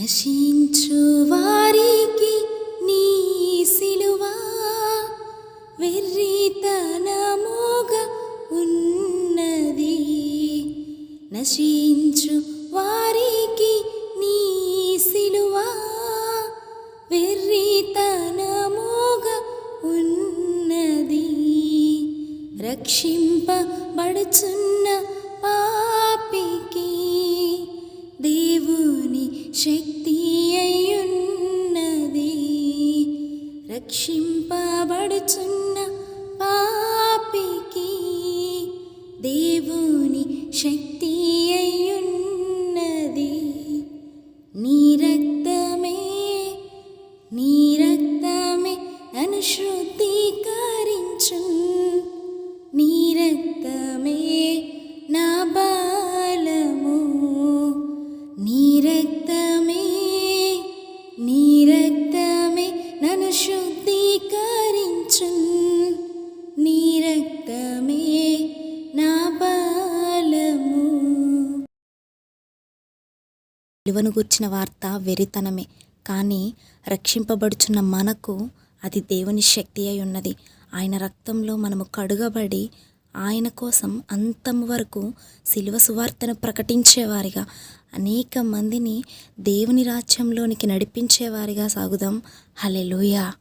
నశించు వారికి నీ సిలువా వెర్రితనముగా ఉన్నది. నశించు వారికి నీ సిలువా వెర్రితనముగా ఉన్నది. రక్షింపబడుచున్న పా శక్తి అయ్యున్నది రక్షింపబడుచున్న పాపికి దేవుని శక్తి అయ్యున్నది నీ రక్తమే నీ రక్తమే నన్ను నీ రక్తమే నా బాలము. నీ రక్తమే విలువను గుర్చిన వార్త వెరితనమే. కానీ రక్షింపబడుచున్న మనకు అది దేవుని శక్తి అయి ఉన్నది. ఆయన రక్తంలో మనము కడుగబడి ఆయన కోసం అంతం వరకు శిలువ సువార్తను ప్రకటించేవారిగా అనేక మందిని దేవుని రాజ్యంలోనికి నడిపించేవారిగా సాగుదాం. హలెలుయా